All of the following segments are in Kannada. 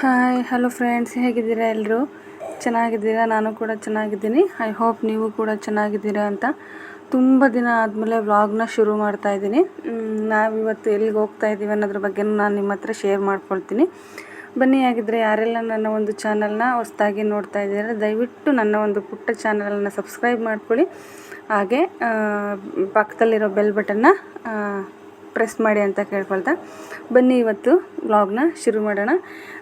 ಹಾಯ್ ಹಲೋ ಫ್ರೆಂಡ್ಸ್ ಹೇಗಿದ್ದೀರಾ ಎಲ್ಲರೂ ಚೆನ್ನಾಗಿದ್ದೀರಾ? ನಾನು ಕೂಡ ಚೆನ್ನಾಗಿದ್ದೀನಿ. ಐ ಹೋಪ್ ನೀವು ಕೂಡ ಚೆನ್ನಾಗಿದ್ದೀರಾ ಅಂತ ತುಂಬ ದಿನ ಆದಮೇಲೆ ವ್ಲಾಗ್ನ ಶುರು ಮಾಡ್ತಾ ಇದ್ದೀನಿ. ನಾವಿವತ್ತು ಎಲ್ಲಿಗೆ ಹೋಗ್ತಾ ಇದ್ದೀವಿ ಅನ್ನೋದ್ರ ಬಗ್ಗೆ ನಾನು ನಿಮ್ಮ ಹತ್ರ ಶೇರ್ ಮಾಡ್ಕೊಳ್ತೀನಿ. ಬನ್ನಿ ಆಗಿದ್ದರೆ ಯಾರೆಲ್ಲ ನನ್ನ ಒಂದು ಚಾನಲ್ನ ಹೊಸ್ದಾಗಿ ನೋಡ್ತಾ ಇದ್ದೀರಾ, ದಯವಿಟ್ಟು ನನ್ನ ಒಂದು ಪುಟ್ಟ ಚಾನಲನ್ನು ಸಬ್ಸ್ಕ್ರೈಬ್ ಮಾಡ್ಕೊಳ್ಳಿ. ಹಾಗೆ ಪಕ್ಕದಲ್ಲಿರೋ ಬೆಲ್ ಬಟನ್ನ ಪ್ರೆಸ್ ಮಾಡಿ ಅಂತ ಕೇಳ್ಕೊಳ್ತಾ. ಬನ್ನಿ ಇವತ್ತು ವ್ಲಾಗ್ನ ಶುರು ಮಾಡೋಣ.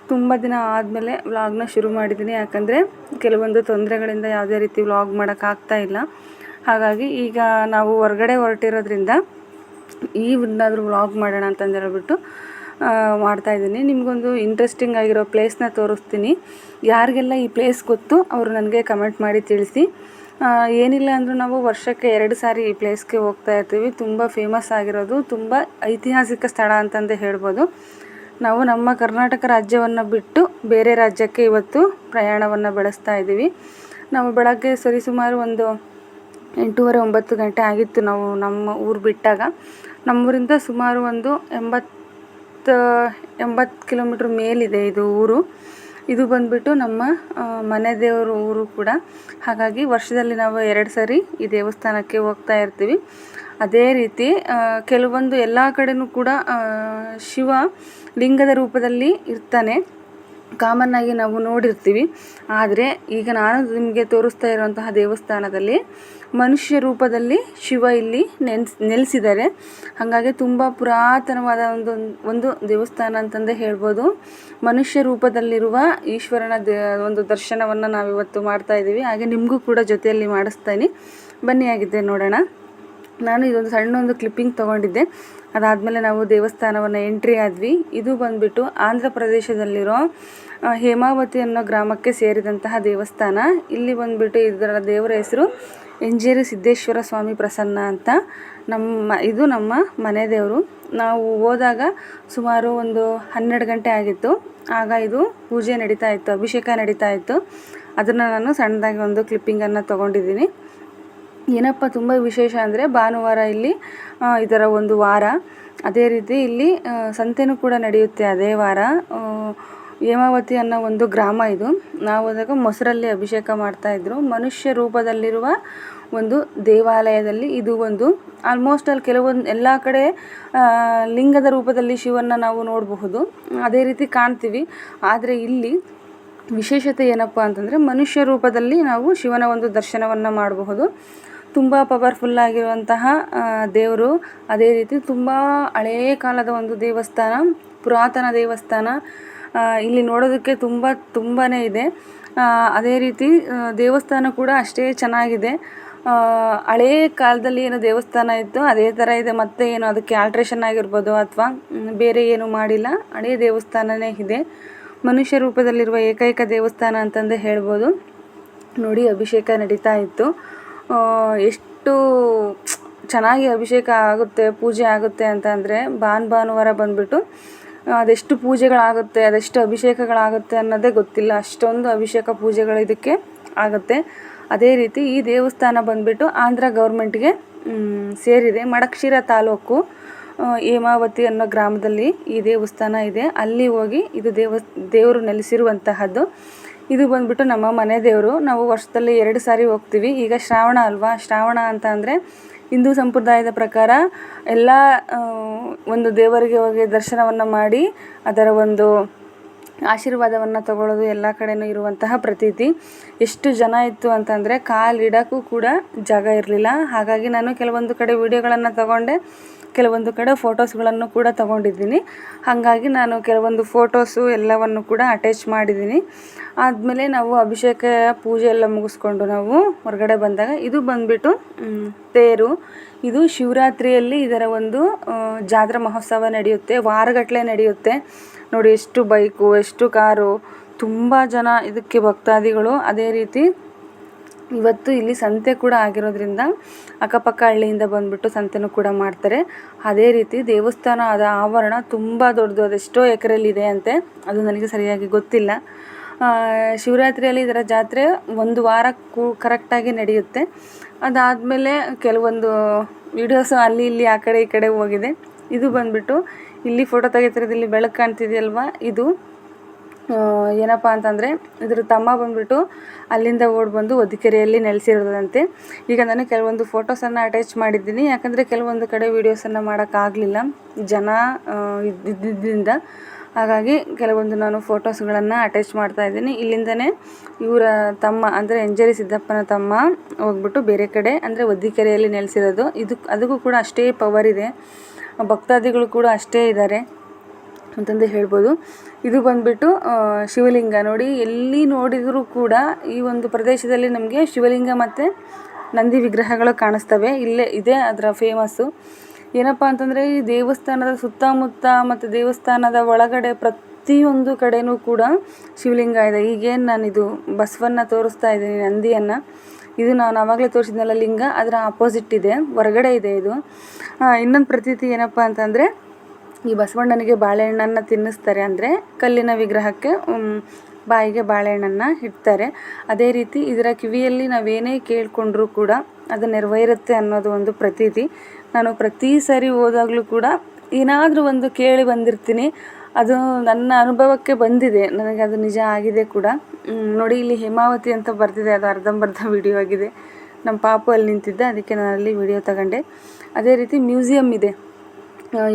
ತುಂಬ ದಿನ ಆದಮೇಲೆ ವ್ಲಾಗ್ನ ಶುರು ಮಾಡಿದ್ದೀನಿ. ಯಾಕಂದರೆ ಕೆಲವೊಂದು ತೊಂದರೆಗಳಿಂದ ಯಾವುದೇ ರೀತಿ ವ್ಲಾಗ್ ಮಾಡೋಕ್ಕಾಗ್ತಾ ಇಲ್ಲ. ಹಾಗಾಗಿ ಈಗ ನಾವು ಹೊರಗಡೆ ಹೊರಟಿರೋದ್ರಿಂದ ಈ ಒಂದಾದರೂ ವ್ಲಾಗ್ ಮಾಡೋಣ ಅಂತಂದು ಹೇಳ್ಬಿಟ್ಟು ಆ, ಮಾಡ್ತಾ ಇದ್ದೀನಿ. ನಿಮಗೊಂದು ಇಂಟ್ರೆಸ್ಟಿಂಗ್ ಆಗಿರೋ ಪ್ಲೇಸ್ನ ತೋರಿಸ್ತೀನಿ. ಯಾರಿಗೆಲ್ಲ ಈ ಪ್ಲೇಸ್ ಗೊತ್ತು ಅವರು ನನಗೆ ಕಮೆಂಟ್ ಮಾಡಿ ತಿಳಿಸಿ. ಏನಿಲ್ಲ ಅಂದರೂ ನಾವು ವರ್ಷಕ್ಕೆ ಎರಡು ಸಾರಿ ಈ ಪ್ಲೇಸ್ಗೆ ಹೋಗ್ತಾ ಇರ್ತೀವಿ. ತುಂಬ ಫೇಮಸ್ ಆಗಿರೋದು, ತುಂಬ ಐತಿಹಾಸಿಕ ಸ್ಥಳ ಅಂತಂದೇ ಹೇಳ್ಬೋದು. ನಾವು ನಮ್ಮ ಕರ್ನಾಟಕ ರಾಜ್ಯವನ್ನು ಬಿಟ್ಟು ಬೇರೆ ರಾಜ್ಯಕ್ಕೆ ಇವತ್ತು ಪ್ರಯಾಣವನ್ನು ಬೆಳೆಸ್ತಾ ಇದ್ದೀವಿ. ನಾವು ಬೆಳಗ್ಗೆ ಸರಿಸುಮಾರು ಒಂದು ಎಂಟೂವರೆ, ಒಂಬತ್ತು ಗಂಟೆ ಆಗಿತ್ತು ನಾವು ನಮ್ಮ ಊರು ಬಿಟ್ಟಾಗ. ನಮ್ಮೂರಿಂದ ಸುಮಾರು ಒಂದು ಎಂಬತ್ತು ಎಂಬತ್ತು ಕಿಲೋಮೀಟ್ರ್ ಮೇಲಿದೆ ಇದು ಊರು. ಇದು ಬಂದ್ಬಿಟ್ಟು ನಮ್ಮ ಮನೆ ದೇವರು ಊರು ಕೂಡ. ಹಾಗಾಗಿ ವರ್ಷದಲ್ಲಿ ನಾವು ಎರಡು ಸರಿ ಈ ದೇವಸ್ಥಾನಕ್ಕೆ ಹೋಗ್ತಾ ಇರ್ತೀವಿ. ಅದೇ ರೀತಿ ಕೆಲವೊಂದು ಎಲ್ಲ ಕಡೆನೂ ಕೂಡ ಶಿವ ಲಿಂಗದ ರೂಪದಲ್ಲಿ ಇರ್ತಾನೆ. ಕಾಮನ್ ಆಗಿ ನಾವು ನೋಡಿರ್ತೀವಿ. ಆದರೆ ಈಗ ನಾನು ನಿಮಗೆ ತೋರಿಸ್ತಾ ಇರುವಂತಹ ದೇವಸ್ಥಾನದಲ್ಲಿ ಮನುಷ್ಯ ರೂಪದಲ್ಲಿ ಶಿವ ಇಲ್ಲಿ ನೆನ್ಸ್, ನೆಲೆಸಿದ್ದಾರೆ. ಹಾಗಾಗಿ ತುಂಬ ಪುರಾತನವಾದ ಒಂದು ಒಂದು ದೇವಸ್ಥಾನ ಅಂತಂದೇ ಹೇಳ್ಬೋದು. ಮನುಷ್ಯ ರೂಪದಲ್ಲಿರುವ ಈಶ್ವರನ ದೇ, ಒಂದು ದರ್ಶನವನ್ನು ನಾವಿವತ್ತು ಮಾಡ್ತಾ ಇದ್ದೀವಿ. ಹಾಗೆ ನಿಮಗೂ ಕೂಡ ಜೊತೆಯಲ್ಲಿ ಮಾಡಿಸ್ತೀನಿ. ಬನ್ನಿ ಆಗಿದ್ದೆ ನೋಡೋಣ. ನಾನು ಇದೊಂದು ಸಣ್ಣ ಒಂದು ಕ್ಲಿಪ್ಪಿಂಗ್ ತೊಗೊಂಡಿದ್ದೆ. ಅದಾದಮೇಲೆ ನಾವು ದೇವಸ್ಥಾನವನ್ನು ಎಂಟ್ರಿ ಆದ್ವಿ. ಇದು ಬಂದುಬಿಟ್ಟು ಆಂಧ್ರ ಪ್ರದೇಶದಲ್ಲಿರೋ ಹೇಮಾವತಿ ಅನ್ನೋ ಗ್ರಾಮಕ್ಕೆ ಸೇರಿದಂತಹ ದೇವಸ್ಥಾನ. ಇಲ್ಲಿ ಬಂದುಬಿಟ್ಟು ಇದರ ದೇವರ ಹೆಸರು ಎಂಜೇರಿ ಸಿದ್ದೇಶ್ವರ ಸ್ವಾಮಿ ಪ್ರಸನ್ನ ಅಂತ. ನಮ್ಮ, ಇದು ನಮ್ಮ ಮನೆ ದೇವರು. ನಾವು ಹೋದಾಗ ಸುಮಾರು ಒಂದು ಹನ್ನೆರಡು ಗಂಟೆ ಆಗಿತ್ತು. ಆಗ ಇದು ಪೂಜೆ ನಡೀತಾ ಇತ್ತು, ಅಭಿಷೇಕ ನಡೀತಾ ಇತ್ತು. ಅದನ್ನು ನಾನು ಸಣ್ಣದಾಗಿ ಒಂದು ಕ್ಲಿಪ್ಪಿಂಗನ್ನು ತೊಗೊಂಡಿದ್ದೀನಿ. ಏನಪ್ಪ ತುಂಬ ವಿಶೇಷ ಅಂದರೆ ಭಾನುವಾರ ಇಲ್ಲಿ ಇದರ ಒಂದು ವಾರ. ಅದೇ ರೀತಿ ಇಲ್ಲಿ ಸಂತೆನೂ ಕೂಡ ನಡೆಯುತ್ತೆ ಅದೇ ವಾರ. ಹೇಮಾವತಿ ಅನ್ನೋ ಒಂದು ಗ್ರಾಮ ಇದು. ನಾವು ಹೋದಾಗ ಮೊಸರಲ್ಲಿ ಅಭಿಷೇಕ ಮಾಡ್ತಾಯಿದ್ರು ಮನುಷ್ಯ ರೂಪದಲ್ಲಿರುವ ಒಂದು ದೇವಾಲಯದಲ್ಲಿ ಇದು ಒಂದು. ಆಲ್ಮೋಸ್ಟ್ ಅಲ್ಲಿ ಕೆಲವೊಂದು, ಎಲ್ಲ ಕಡೆ ಲಿಂಗದ ರೂಪದಲ್ಲಿ ಶಿವನ ನಾವು ನೋಡಬಹುದು. ಅದೇ ರೀತಿ ಕಾಣ್ತೀವಿ. ಆದರೆ ಇಲ್ಲಿ ವಿಶೇಷತೆ ಏನಪ್ಪ ಅಂತಂದರೆ ಮನುಷ್ಯ ರೂಪದಲ್ಲಿ ನಾವು ಶಿವನ ಒಂದು ದರ್ಶನವನ್ನು ಮಾಡಬಹುದು. ತುಂಬ ಪವರ್ಫುಲ್ ಆಗಿರುವಂತಹ ದೇವರು. ಅದೇ ರೀತಿ ತುಂಬ ಹಳೆಯ ಕಾಲದ ಒಂದು ದೇವಸ್ಥಾನ, ಪುರಾತನ ದೇವಸ್ಥಾನ. ಇಲ್ಲಿ ನೋಡೋದಕ್ಕೆ ತುಂಬ ತುಂಬಾ ಇದೆ. ಅದೇ ರೀತಿ ದೇವಸ್ಥಾನ ಕೂಡ ಅಷ್ಟೇ ಚೆನ್ನಾಗಿದೆ. ಹಳೇ ಕಾಲದಲ್ಲಿ ಏನು ದೇವಸ್ಥಾನ ಇತ್ತು, ಅದೇ ಥರ ಇದೆ. ಮತ್ತೆ ಏನು ಅದಕ್ಕೆ ಆಲ್ಟ್ರೇಷನ್ ಆಗಿರ್ಬೋದು ಅಥವಾ ಬೇರೆ ಏನು ಮಾಡಿಲ್ಲ. ಹಳೇ ದೇವಸ್ಥಾನವೇ ಇದೆ. ಮನುಷ್ಯ ರೂಪದಲ್ಲಿರುವ ಏಕೈಕ ದೇವಸ್ಥಾನ ಅಂತಂದು ಹೇಳ್ಬೋದು. ನೋಡಿ, ಅಭಿಷೇಕ ನಡೀತಾ ಇತ್ತು. ಎಷ್ಟು ಚೆನ್ನಾಗಿ ಅಭಿಷೇಕ ಆಗುತ್ತೆ, ಪೂಜೆ ಆಗುತ್ತೆ ಅಂತ ಅಂದರೆ ಭಾನ್ ಭಾನುವಾರ ಬಂದುಬಿಟ್ಟು ಅದೆಷ್ಟು ಪೂಜೆಗಳಾಗುತ್ತೆ, ಅದೆಷ್ಟು ಅಭಿಷೇಕಗಳಾಗುತ್ತೆ ಅನ್ನೋದೇ ಗೊತ್ತಿಲ್ಲ. ಅಷ್ಟೊಂದು ಅಭಿಷೇಕ ಪೂಜೆಗಳು ಇದಕ್ಕೆ ಆಗುತ್ತೆ. ಅದೇ ರೀತಿ ಈ ದೇವಸ್ಥಾನ ಬಂದುಬಿಟ್ಟು ಆಂಧ್ರ ಗೌರ್ಮೆಂಟ್ಗೆ ಸೇರಿದೆ. ಮಡಕ್ಷಿರ ತಾಲೂಕು ಹೇಮಾವತಿ ಅನ್ನೋ ಗ್ರಾಮದಲ್ಲಿ ಈ ದೇವಸ್ಥಾನ ಇದೆ. ಅಲ್ಲಿ ಹೋಗಿ ಇದು ದೇವ ದೇವರು ನೆಲೆಸಿರುವಂತಹದ್ದು. ಇದು ಬಂದ್ಬಿಟ್ಟು ನಮ್ಮ ಮನೆ ದೇವರು. ನಾವು ವರ್ಷದಲ್ಲಿ ಎರಡು ಸಾರಿ ಹೋಗ್ತೀವಿ. ಈಗ ಶ್ರಾವಣ ಅಲ್ವಾ? ಶ್ರಾವಣ ಅಂತ ಅಂದರೆ ಹಿಂದೂ ಸಂಪ್ರದಾಯದ ಪ್ರಕಾರ ಎಲ್ಲ ಒಂದು ದೇವರಿಗೆ ಹೋಗಿ ದರ್ಶನವನ್ನು ಮಾಡಿ ಅದರ ಒಂದು ಆಶೀರ್ವಾದವನ್ನು ತಗೊಳ್ಳೋದು ಎಲ್ಲ ಕಡೆಯೂ ಇರುವಂತಹ ಪ್ರತೀತಿ. ಎಷ್ಟು ಜನ ಇತ್ತು ಅಂತಂದರೆ ಕಾಲಿಡೋಕ್ಕೂ ಕೂಡ ಜಾಗ ಇರಲಿಲ್ಲ. ಹಾಗಾಗಿ ನಾನು ಕೆಲವೊಂದು ಕಡೆ ವಿಡಿಯೋಗಳನ್ನು ತಗೊಂಡೆ, ಕೆಲವೊಂದು ಕಡೆ ಫೋಟೋಸ್ಗಳನ್ನು ಕೂಡ ತಗೊಂಡಿದ್ದೀನಿ. ಹಾಗಾಗಿ ನಾನು ಕೆಲವೊಂದು ಫೋಟೋಸು ಎಲ್ಲವನ್ನು ಕೂಡ ಅಟ್ಯಾಚ್ ಮಾಡಿದ್ದೀನಿ. ಆದಮೇಲೆ ನಾವು ಅಭಿಷೇಕ ಪೂಜೆ ಎಲ್ಲ ಮುಗಿಸ್ಕೊಂಡು ನಾವು ಹೊರಗಡೆ ಬಂದಾಗ ಇದು ಬಂದ್ಬಿಟ್ಟು ತೇರು. ಇದು ಶಿವರಾತ್ರಿಯಲ್ಲಿ ಇದರ ಒಂದು ಜಾತ್ರಾ ಮಹೋತ್ಸವ ನಡೆಯುತ್ತೆ ವಾರಗಟ್ಟಲೆ ನಡೆಯುತ್ತೆ. ನೋಡಿ, ಎಷ್ಟು ಬೈಕು, ಎಷ್ಟು ಕಾರು, ತುಂಬ ಜನ ಇದಕ್ಕೆ ಭಕ್ತಾದಿಗಳು. ಅದೇ ರೀತಿ ಇವತ್ತು ಇಲ್ಲಿ ಸಂತೆ ಕೂಡ ಆಗಿರೋದ್ರಿಂದ ಅಕ್ಕಪಕ್ಕ ಹಳ್ಳಿಯಿಂದ ಬಂದ್ಬಿಟ್ಟು ಸಂತೆನೂ ಕೂಡ ಮಾಡ್ತಾರೆ. ಅದೇ ರೀತಿ ದೇವಸ್ಥಾನ ಆದ ಆವರಣ ತುಂಬ ದೊಡ್ಡದು, ಅದೆಷ್ಟೋ ಎಕರೆಯಲ್ಲಿದೆ ಅಂತೆ. ಅದು ನನಗೆ ಸರಿಯಾಗಿ ಗೊತ್ತಿಲ್ಲ. ಶಿವರಾತ್ರಿಯಲ್ಲಿ ಇದರ ಜಾತ್ರೆ ಒಂದು ವಾರ ಕೂ ಕರೆಕ್ಟಾಗಿ ನಡೆಯುತ್ತೆ. ಅದಾದಮೇಲೆ ಕೆಲವೊಂದು ವೀಡಿಯೋಸು ಅಲ್ಲಿ ಇಲ್ಲಿ ಆ ಕಡೆ ಈ ಕಡೆ ಹೋಗಿದೆ. ಇದು ಬಂದ್ಬಿಟ್ಟು ಇಲ್ಲಿ ಫೋಟೋ ತೆಗಿತಿರೋದು ಇಲ್ಲಿ ಬೆಳಕು ಕಾಣ್ತಿದೆಯಲ್ವ? ಇದು ಏನಪ್ಪ ಅಂತಂದರೆ ಇದ್ರ ತಮ್ಮ ಬಂದುಬಿಟ್ಟು ಅಲ್ಲಿಂದ ಓಡಿ ಬಂದು ಒದಿಕೆರೆಯಲ್ಲಿ ನೆಲೆಸಿರೋದಂತೆ. ಈಗ ನಾನು ಕೆಲವೊಂದು ಫೋಟೋಸನ್ನು ಅಟ್ಯಾಚ್ ಮಾಡಿದ್ದೀನಿ. ಯಾಕಂದರೆ ಕೆಲವೊಂದು ಕಡೆ ವೀಡಿಯೋಸನ್ನು ಮಾಡೋಕ್ಕಾಗಲಿಲ್ಲ ಜನ ಇದ್ದಿದ್ದರಿಂದ ಹಾಗಾಗಿ ಕೆಲವೊಂದು ನಾನು ಫೋಟೋಸ್ಗಳನ್ನು ಅಟ್ಯಾಚ್ ಮಾಡ್ತಾ ಇದ್ದೀನಿ. ಇಲ್ಲಿಂದನೇ ಇವರ ತಮ್ಮ ಅಂದರೆ ಎಂಜರಿ ಸಿದ್ದಪ್ಪನ ತಮ್ಮ ಹೋಗ್ಬಿಟ್ಟು ಬೇರೆ ಕಡೆ ಅಂದರೆ ಒದ್ದಿಕೆರೆಯಲ್ಲಿ ನೆಲೆಸಿರೋದು. ಇದಕ್ಕೆ ಅದಕ್ಕೂ ಕೂಡ ಅಷ್ಟೇ ಪವರ್ ಇದೆ. ಭಕ್ತಾದಿಗಳು ಕೂಡ ಅಷ್ಟೇ ಇದ್ದಾರೆ ಅಂತಂದು ಹೇಳ್ಬೋದು. ಇದು ಬಂದ್ಬಿಟ್ಟು ಶಿವಲಿಂಗ. ನೋಡಿ, ಎಲ್ಲಿ ನೋಡಿದರೂ ಕೂಡ ಈ ಒಂದು ಪ್ರದೇಶದಲ್ಲಿ ನಮಗೆ ಶಿವಲಿಂಗ ಮತ್ತು ನಂದಿ ವಿಗ್ರಹಗಳು ಕಾಣಿಸ್ತವೆ. ಇಲ್ಲೇ ಇದೇ ಅದರ ಫೇಮಸ್ಸು ಏನಪ್ಪ ಅಂತಂದರೆ ಈ ದೇವಸ್ಥಾನದ ಸುತ್ತಮುತ್ತ ಮತ್ತು ದೇವಸ್ಥಾನದ ಒಳಗಡೆ ಪ್ರತಿಯೊಂದು ಕಡೆಯೂ ಕೂಡ ಶಿವಲಿಂಗ ಇದೆ. ಈಗೇನು ನಾನಿದು ಬಸವನ್ನ ತೋರಿಸ್ತಾ ಇದ್ದೀನಿ, ನಂದಿಯನ್ನು. ಇದು ನಾನು ಆವಾಗಲೇ ತೋರಿಸಿದ್ನಲ್ಲ ಲಿಂಗ, ಅದರ ಆಪೋಸಿಟ್ ಇದೆ, ಹೊರಗಡೆ ಇದೆ ಇದು. ಇನ್ನೊಂದು ಪ್ರತೀತಿ ಏನಪ್ಪ ಅಂತಂದರೆ, ಈ ಬಸವಣ್ಣನಿಗೆ ಬಾಳೆಹಣ್ಣನ್ನು ತಿನ್ನಿಸ್ತಾರೆ. ಅಂದರೆ ಕಲ್ಲಿನ ವಿಗ್ರಹಕ್ಕೆ ಬಾಯಿಗೆ ಬಾಳೆಹಣ್ಣನ್ನು ಇಡ್ತಾರೆ. ಅದೇ ರೀತಿ ಇದರ ಕಿವಿಯಲ್ಲಿ ನಾವೇನೇ ಕೇಳಿಕೊಂಡ್ರೂ ಕೂಡ ಅದು ನೆರವೇರುತ್ತೆ ಅನ್ನೋದು ಒಂದು ಪ್ರತೀತಿ. ನಾನು ಪ್ರತಿ ಸಾರಿ ಹೋದಾಗಲೂ ಕೂಡ ಏನಾದರೂ ಒಂದು ಕೇಳಿ ಬಂದಿರ್ತೀನಿ. ಅದು ನನ್ನ ಅನುಭವಕ್ಕೆ ಬಂದಿದೆ. ನನಗೆ ಅದು ನಿಜ ಆಗಿದೆ ಕೂಡ. ನೋಡಿ ಇಲ್ಲಿ ಹೇಮಾವತಿ ಅಂತ ಬರ್ತಿದೆ ಅದು ಅರ್ಧಂಬರ್ಧ ವಿಡಿಯೋ ಆಗಿದೆ. ನಮ್ಮ ಪಾಪು ಅಲ್ಲಿ ನಿಂತಿದ್ದೆ. ಅದಕ್ಕೆ ನಾನು ಅಲ್ಲಿ ವಿಡಿಯೋ ತಗೊಂಡೆ. ಅದೇ ರೀತಿ ಮ್ಯೂಸಿಯಮ್ ಇದೆ.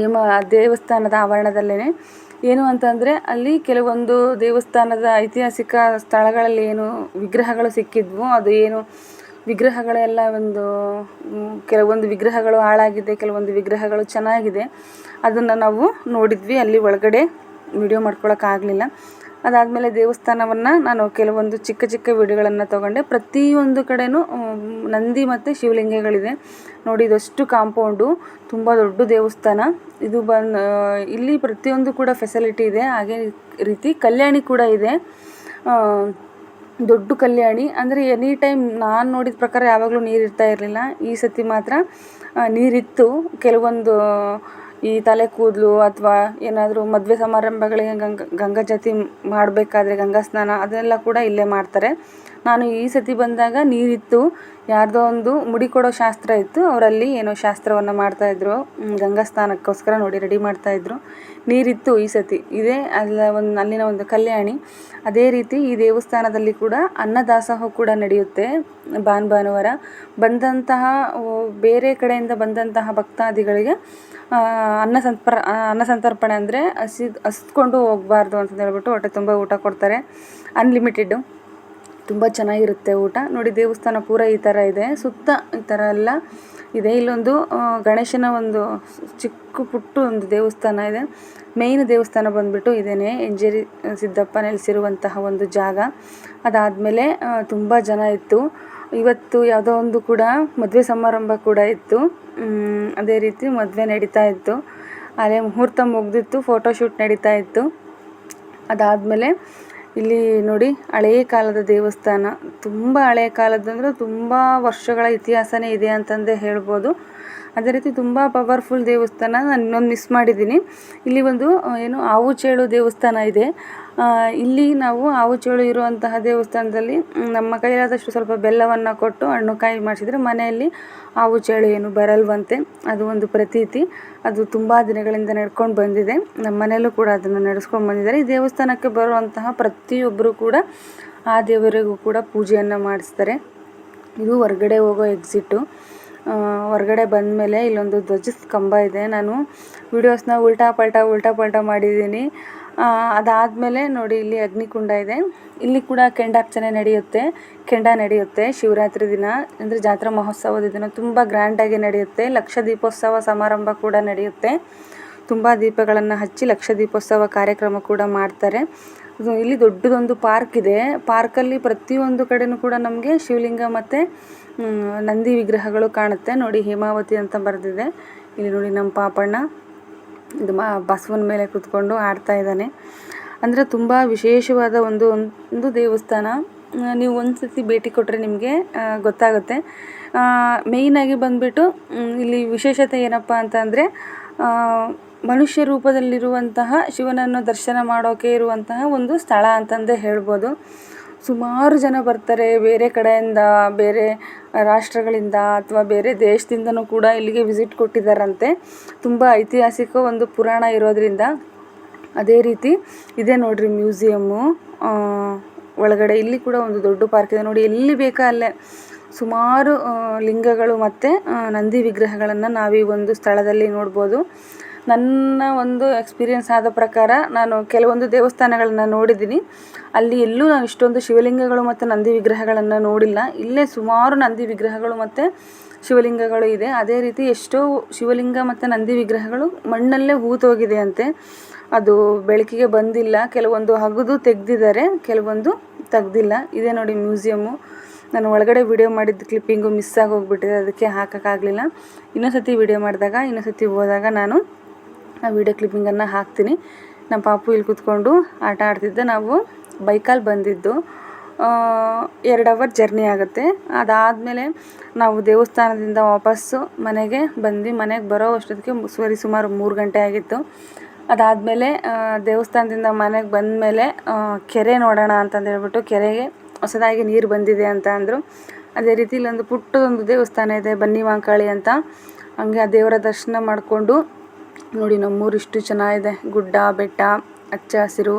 ಯಮ ದೇವಸ್ಥಾನದ ಆವರಣದಲ್ಲೇ ಏನು ಅಂತಂದರೆ ಅಲ್ಲಿ ಕೆಲವೊಂದು ದೇವಸ್ಥಾನದ ಐತಿಹಾಸಿಕ ಸ್ಥಳಗಳಲ್ಲಿ ಏನು ವಿಗ್ರಹಗಳು ಸಿಕ್ಕಿದ್ವು. ಅದು ಏನು ವಿಗ್ರಹಗಳೆಲ್ಲ ಒಂದು ಕೆಲವೊಂದು ವಿಗ್ರಹಗಳು ಹಾಳಾಗಿದೆ, ಕೆಲವೊಂದು ವಿಗ್ರಹಗಳು ಚೆನ್ನಾಗಿದೆ. ಅದನ್ನು ನಾವು ನೋಡಿದ್ವಿ, ಅಲ್ಲಿ ಒಳಗಡೆ ವಿಡಿಯೋ ಮಾಡ್ಕೊಳ್ಳೋಕ್ಕಾಗಲಿಲ್ಲ ಅದಾದಮೇಲೆ ದೇವಸ್ಥಾನವನ್ನು ನಾನು ಕೆಲವೊಂದು ಚಿಕ್ಕ ಚಿಕ್ಕ ವಿಡಿಯೋಗಳನ್ನು ತೊಗೊಂಡೆ. ಪ್ರತಿಯೊಂದು ಕಡೆಯೂ ನಂದಿ ಮತ್ತು ಶಿವಲಿಂಗಗಳಿದೆ. ನೋಡಿ, ಇದಷ್ಟು ಕಾಂಪೌಂಡು, ತುಂಬ ದೊಡ್ಡ ದೇವಸ್ಥಾನ. ಇದು ಬಂದು ಇಲ್ಲಿ ಪ್ರತಿಯೊಂದು ಕೂಡ ಫೆಸಿಲಿಟಿ ಇದೆ. ಹಾಗೆ ರೀತಿ ಕಲ್ಯಾಣಿ ಕೂಡ ಇದೆ. ದೊಡ್ಡ ಕಲ್ಯಾಣಿ. ಅಂದರೆ ಎನಿ ಟೈಮ್ ನಾನು ನೋಡಿದ ಪ್ರಕಾರ ಯಾವಾಗಲೂ ನೀರು ಇರ್ತಾ ಇರಲಿಲ್ಲ. ಈ ಸತಿ ಮಾತ್ರ ನೀರಿತ್ತು. ಕೆಲವೊಂದು, ಈ ತಲೆ ಕೂದಲು ಅಥವಾ ಏನಾದರೂ ಮದುವೆ ಸಮಾರಂಭಗಳಿಗೆ ಗಂಗ, ಗಂಗಾ ಜಾತಿ ಮಾಡಬೇಕಾದ್ರೆ ಗಂಗಾ ಸ್ನಾನ ಅದೆಲ್ಲ ಕೂಡ ಇಲ್ಲೇ ಮಾಡ್ತಾರೆ. ನಾನು ಈ ಸತಿ ಬಂದಾಗ ನೀರಿತ್ತು. ಯಾರ್ದೋ ಒಂದು ಮುಡಿ ಕೊಡೋ ಶಾಸ್ತ್ರ ಇತ್ತು. ಅವರಲ್ಲಿ ಏನೋ ಶಾಸ್ತ್ರವನ್ನು ಮಾಡ್ತಾಯಿದ್ರು ಗಂಗಾಸ್ಥಾನಕ್ಕೋಸ್ಕರ ಗಂಗಾ ಸ್ನಾನಕ್ಕೋಸ್ಕರ ನೋಡಿ ರೆಡಿ ಮಾಡ್ತಾಯಿದ್ರು ನೀರಿತ್ತು ಈ ಸತಿ. ಇದೇ ಅಲ್ಲ ಒಂದು ಅಲ್ಲಿನ ಒಂದು ಕಲ್ಯಾಣಿ. ಅದೇ ರೀತಿ ಈ ದೇವಸ್ಥಾನದಲ್ಲಿ ಕೂಡ ಅನ್ನದಾಸೋಹ ಕೂಡ ನಡೆಯುತ್ತೆ ಭಾನ್ ಭಾನುವಾರ. ಬಂದಂತಹ ಬೇರೆ ಕಡೆಯಿಂದ ಬಂದಂತಹ ಭಕ್ತಾದಿಗಳಿಗೆ ಅನ್ನ ಸಂಪರ್ ಅನ್ನ ಸಂತರ್ಪಣೆ ಅಂದರೆ ಹಸಿ, ಹಸ್ಕೊಂಡು ಹೋಗಬಾರ್ದು ಅಂತ ಹೇಳ್ಬಿಟ್ಟು ಹೊಟ್ಟೆ ತುಂಬ ಊಟ ಕೊಡ್ತಾರೆ. ಅನ್ಲಿಮಿಟೆಡ್ಡು ತುಂಬ ಚೆನ್ನಾಗಿರುತ್ತೆ ಊಟ. ನೋಡಿ, ದೇವಸ್ಥಾನ ಪೂರ ಈ ಥರ ಇದೆ. ಸುತ್ತ ಈ ಥರ ಎಲ್ಲ ಇದೆ. ಇಲ್ಲೊಂದು ಗಣೇಶನ ಒಂದು ಚಿಕ್ಕ ಪುಟ್ಟು ಒಂದು ದೇವಸ್ಥಾನ ಇದೆ. ಮೇಯ್ನ್ ದೇವಸ್ಥಾನ ಬಂದ್ಬಿಟ್ಟು ಇದೇನೆ. ಎಂಜೇರಿ ಸಿದ್ದಪ್ಪ ನೆಲೆಸಿರುವಂತಹ ಒಂದು ಜಾಗ. ಅದಾದಮೇಲೆ ತುಂಬ ಜನ ಇತ್ತು. ಇವತ್ತು ಯಾವುದೋ ಒಂದು ಕೂಡ ಮದುವೆ ಸಮಾರಂಭ ಕೂಡ ಇತ್ತು. ಅದೇ ರೀತಿ ಮದುವೆ ನಡೀತಾ ಇತ್ತು. ಅದೇ ಮುಹೂರ್ತ ಮುಗ್ದಿತ್ತು. ಫೋಟೋಶೂಟ್ ನಡೀತಾ ಇತ್ತು. ಅದಾದಮೇಲೆ ಇಲ್ಲಿ ನೋಡಿ ಹಳೆಯ ಕಾಲದ ದೇವಸ್ಥಾನ. ತುಂಬ ಹಳೆಯ ಕಾಲದಂದ್ರೆ ತುಂಬ ವರ್ಷಗಳ ಇತಿಹಾಸನೇ ಇದೆ ಅಂತಂದೇ ಹೇಳ್ಬೋದು. ಅದೇ ರೀತಿ ತುಂಬ ಪವರ್ಫುಲ್ ದೇವಸ್ಥಾನ. ನಾನು ಇನ್ನೊಂದು ಮಿಸ್ ಮಾಡಿದ್ದೀನಿ. ಇಲ್ಲಿ ಒಂದು ಏನು ಆವು ಚೇಳು ದೇವಸ್ಥಾನ ಇದೆ. ಇಲ್ಲಿ ನಾವು ಆವು ಚೇಳು ಇರುವಂತಹ ದೇವಸ್ಥಾನದಲ್ಲಿ ನಮ್ಮ ಕೈಲಾದಷ್ಟು ಸ್ವಲ್ಪ ಬೆಲ್ಲವನ್ನು ಕೊಟ್ಟು ಹಣ್ಣು ಕಾಯಿ ಮಾಡಿಸಿದರೆ ಮನೆಯಲ್ಲಿ ಆವು ಚೇಳು ಏನು ಬರಲ್ವಂತೆ. ಅದು ಒಂದು ಪ್ರತೀತಿ. ಅದು ತುಂಬ ದಿನಗಳಿಂದ ನಡ್ಕೊಂಡು ಬಂದಿದೆ. ನಮ್ಮ ಮನೆಯಲ್ಲೂ ಕೂಡ ಅದನ್ನು ನಡೆಸ್ಕೊಂಡು ಬಂದಿದ್ದಾರೆ. ಈ ದೇವಸ್ಥಾನಕ್ಕೆ ಬರುವಂತಹ ಪ್ರತಿಯೊಬ್ಬರು ಕೂಡ ಆ ದೇವರಿಗೂ ಕೂಡ ಪೂಜೆಯನ್ನು ಮಾಡಿಸ್ತಾರೆ. ಇದು ಹೊರ್ಗಡೆ ಹೋಗೋ ಎಕ್ಸಿಟ್ಟು ಹೊರಗಡೆ ಬಂದಮೇಲೆ ಇಲ್ಲೊಂದು ಧ್ವಜದ ಕಂಬ ಇದೆ. ನಾನು ವೀಡಿಯೋಸ್ನ ಉಲ್ಟಾ ಪಲ್ಟಾ ಉಲ್ಟಾ ಪಲ್ಟಾ ಮಾಡಿದ್ದೀನಿ. ಅದಾದಮೇಲೆ ನೋಡಿ, ಇಲ್ಲಿ ಅಗ್ನಿಕುಂಡ ಇದೆ. ಇಲ್ಲಿ ಕೂಡ ಕೆಂಡಾರ್ಚನೆ ನಡೆಯುತ್ತೆ. ಕೆಂಡ ನಡೆಯುತ್ತೆ ಶಿವರಾತ್ರಿ ದಿನ. ಅಂದರೆ ಜಾತ್ರಾ ಮಹೋತ್ಸವದ ದಿನ ತುಂಬ ಗ್ರ್ಯಾಂಡಾಗಿ ನಡೆಯುತ್ತೆ. ಲಕ್ಷ ದೀಪೋತ್ಸವ ಸಮಾರಂಭ ಕೂಡ ನಡೆಯುತ್ತೆ. ತುಂಬ ದೀಪಗಳನ್ನು ಹಚ್ಚಿ ಲಕ್ಷ ದೀಪೋತ್ಸವ ಕಾರ್ಯಕ್ರಮ ಕೂಡ ಮಾಡ್ತಾರೆ. ಇಲ್ಲಿ ದೊಡ್ಡದೊಂದು ಪಾರ್ಕ್ ಇದೆ. ಪಾರ್ಕಲ್ಲಿ ಪ್ರತಿಯೊಂದು ಕಡೆನೂ ಕೂಡ ನಮಗೆ ಶಿವಲಿಂಗ ಮತ್ತು ನಂದಿ ವಿಗ್ರಹಗಳು ಕಾಣುತ್ತೆ. ನೋಡಿ ಹೇಮಾವತಿ ಅಂತ ಬರೆದಿದೆ. ಇಲ್ಲಿ ನೋಡಿ ನಮ್ಮ ಪಾಪಣ್ಣ. ಇದು ಮಾ, ಬಸವನ ಮೇಲೆ ಕೂತ್ಕೊಂಡು ಆಡ್ತಾ ಇದ್ದಾನೆ. ಅಂದರೆ ತುಂಬ ವಿಶೇಷವಾದ ಒಂದು ಒಂದು ದೇವಸ್ಥಾನ. ನೀವು ಒಂದು ಸತಿ ಭೇಟಿ ಕೊಟ್ಟರೆ ನಿಮಗೆ ಗೊತ್ತಾಗುತ್ತೆ. ಮೇಯ್ನಾಗಿ ಬಂದುಬಿಟ್ಟು ಇಲ್ಲಿ ವಿಶೇಷತೆ ಏನಪ್ಪ ಅಂತ ಅಂದರೆ ಮನುಷ್ಯ ರೂಪದಲ್ಲಿರುವಂತಹ ಶಿವನನ್ನು ದರ್ಶನ ಮಾಡೋಕೆ ಇರುವಂತಹ ಒಂದು ಸ್ಥಳ ಅಂತಂದೇ ಹೇಳ್ಬೋದು. ಸುಮಾರು ಜನ ಬರ್ತಾರೆ. ಬೇರೆ ಕಡೆಯಿಂದ, ಬೇರೆ ರಾಷ್ಟ್ರಗಳಿಂದ ಅಥವಾ ಬೇರೆ ದೇಶದಿಂದನೂ ಕೂಡ ಇಲ್ಲಿಗೆ ವಿಸಿಟ್ ಕೊಟ್ಟಿದ್ದಾರಂತೆ. ತುಂಬ ಐತಿಹಾಸಿಕ ಒಂದು ಪುರಾಣ ಇರೋದರಿಂದ ಅದೇ ರೀತಿ ಇದೆ ನೋಡಿರಿ ಮ್ಯೂಸಿಯಮ್ಮು ಒಳಗಡೆ ಇಲ್ಲಿ ಕೂಡ ಒಂದು ದೊಡ್ಡ ಪಾರ್ಕ್ ಇದೆ. ನೋಡಿ, ಎಲ್ಲಿ ಬೇಕಾ ಅಲ್ಲೇ ಸುಮಾರು ಲಿಂಗಗಳು ಮತ್ತು ನಂದಿ ವಿಗ್ರಹಗಳನ್ನು ನಾವು ಒಂದು ಸ್ಥಳದಲ್ಲಿ ನೋಡ್ಬೋದು. ನನ್ನ ಒಂದು ಎಕ್ಸ್ಪೀರಿಯೆನ್ಸ್ ಆದ ಪ್ರಕಾರ ನಾನು ಕೆಲವೊಂದು ದೇವಸ್ಥಾನಗಳನ್ನು ನೋಡಿದ್ದೀನಿ. ಅಲ್ಲಿ ಎಲ್ಲೂ ನಾನು ಇಷ್ಟೊಂದು ಶಿವಲಿಂಗಗಳು ಮತ್ತು ನಂದಿ ವಿಗ್ರಹಗಳನ್ನು ನೋಡಿಲ್ಲ. ಇಲ್ಲೇ ಸುಮಾರು ನಂದಿ ವಿಗ್ರಹಗಳು ಮತ್ತು ಶಿವಲಿಂಗಗಳು ಇದೆ. ಅದೇ ರೀತಿ ಎಷ್ಟೋ ಶಿವಲಿಂಗ ಮತ್ತು ನಂದಿ ವಿಗ್ರಹಗಳು ಮಣ್ಣಲ್ಲೇ ಹೂತೋಗಿದೆ ಅಂತೆ ಅದು ಬೆಳಕಿಗೆ ಬಂದಿಲ್ಲ. ಕೆಲವೊಂದು ಹಗದು ತೆಗೆದಿದ್ದಾರೆ. ಕೆಲವೊಂದು ತೆಗ್ದಿಲ್ಲ. ಇದೆ ನೋಡಿ ಮ್ಯೂಸಿಯಮ್ಮು. ನಾನು ಒಳಗಡೆ ವಿಡಿಯೋ ಮಾಡಿದ್ದು ಕ್ಲಿಪ್ಪಿಂಗು ಮಿಸ್ ಆಗಿ ಹೋಗ್ಬಿಟ್ಟಿದೆ ಅದಕ್ಕೆ ಹಾಕೋಕ್ಕಾಗಲಿಲ್ಲ. ಇನ್ನೊಂದ್ಸತಿ ವಿಡಿಯೋ ಮಾಡಿದಾಗ ಇನ್ನೊಂದು ಸರ್ತಿ ಹೋದಾಗ ನಾನು ಆ ವಿಡಿಯೋ ಕ್ಲಿಪ್ಪಿಂಗನ್ನು ಹಾಕ್ತೀನಿ. ನಮ್ಮ ಪಾಪು ಇಲ್ಲಿ ಕೂತ್ಕೊಂಡು ಆಟ ಆಡ್ತಿದ್ದೆ. ನಾವು ಬೈಕಲ್ಲಿ ಬಂದಿದ್ದು. ಎರಡು ಅವರ್ ಜರ್ನಿ ಆಗುತ್ತೆ. ಅದಾದಮೇಲೆ ನಾವು ದೇವಸ್ಥಾನದಿಂದ ವಾಪಸ್ಸು ಮನೆಗೆ ಬಂದು ಮನೆಗೆ ಬರೋ ಅಷ್ಟೊತ್ತಿಗೆ ಸರಿ ಸುಮಾರು ಮೂರು ಗಂಟೆ ಆಗಿತ್ತು. ಅದಾದಮೇಲೆ ದೇವಸ್ಥಾನದಿಂದ ಮನೆಗೆ ಬಂದಮೇಲೆ ಕೆರೆ ನೋಡೋಣ ಅಂತಂದು ಹೇಳ್ಬಿಟ್ಟು ಕೆರೆಗೆ ಹೊಸದಾಗಿ ನೀರು ಬಂದಿದೆ ಅಂತ ಅಂದರು. ಅದೇ ರೀತಿ ಇಲ್ಲೊಂದು ಪುಟ್ಟದೊಂದು ದೇವಸ್ಥಾನ ಇದೆ, ಬನ್ನಿ ಮಾಂಕಾಳಿ ಅಂತ. ಹಂಗೆ ಆ ದೇವರ ದರ್ಶನ ಮಾಡಿಕೊಂಡು ನೋಡಿ, ನಮ್ಮೂರು ಇಷ್ಟು ಚೆನ್ನಾಗಿದೆ. ಗುಡ್ಡ, ಬೆಟ್ಟ ಹಚ್ಚ ಹಸಿರು,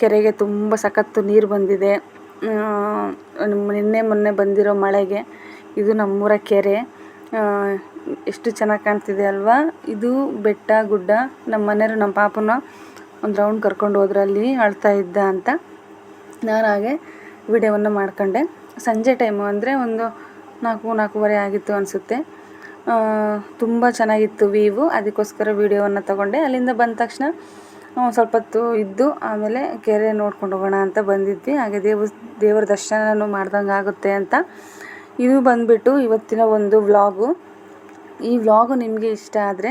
ಕೆರೆಗೆ ತುಂಬ ಸಖತ್ತು ನೀರು ಬಂದಿದೆ. ನಿನ್ನೆ ಮೊನ್ನೆ ಬಂದಿರೋ ಮಳೆಗೆ ಇದು ನಮ್ಮೂರ ಕೆರೆ. ಎಷ್ಟು ಚೆನ್ನಾಗಿ ಕಾಣ್ತಿದೆ ಅಲ್ವಾ? ಇದು ಬೆಟ್ಟ, ಗುಡ್ಡ. ನಮ್ಮ ಮನೆಯವರು ನಮ್ಮ ಪಾಪನ ಒಂದು ರೌಂಡ್ ಕರ್ಕೊಂಡು ಹೋದ್ರೆ, ಅಲ್ಲಿ ಅಳ್ತಾ ಇದ್ದ ಅಂತ. ನಾನು ಹಾಗೆ ವಿಡಿಯೋವನ್ನು ಮಾಡ್ಕೊಂಡೆ. ಸಂಜೆ ಟೈಮು ಅಂದರೆ ಒಂದು ನಾಲ್ಕು, ನಾಲ್ಕೂವರೆ ಆಗಿತ್ತು ಅನಿಸುತ್ತೆ. ತುಂಬ ಚೆನ್ನಾಗಿತ್ತು ವೀವು ಅದಕ್ಕೋಸ್ಕರ ವೀಡಿಯೋವನ್ನು ತಗೊಂಡೆ. ಅಲ್ಲಿಂದ ಬಂದ ತಕ್ಷಣ ಸ್ವಲ್ಪ ಹೊತ್ತು ಇದ್ದು, ಆಮೇಲೆ ಕೆರೆ ನೋಡ್ಕೊಂಡು ಹೋಗೋಣ ಅಂತ ಬಂದಿದ್ವಿ. ಹಾಗೆ ದೇವ ದೇವರ ದರ್ಶನನೂ ಮಾಡ್ದಂಗೆ ಆಗುತ್ತೆ ಅಂತ. ಇದು ಬಂದುಬಿಟ್ಟು ಇವತ್ತಿನ ಒಂದು ವ್ಲಾಗು. ಈ ವ್ಲಾಗು ನಿಮಗೆ ಇಷ್ಟ ಆದರೆ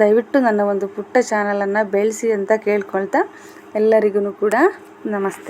ದಯವಿಟ್ಟು ನನ್ನ ಒಂದು ಪುಟ್ಟ ಚಾನಲನ್ನು ಬೆಳೆಸಿ ಅಂತ ಕೇಳ್ಕೊಳ್ತಾ ಎಲ್ಲರಿಗೂ ಕೂಡ ನಮಸ್ತೆ.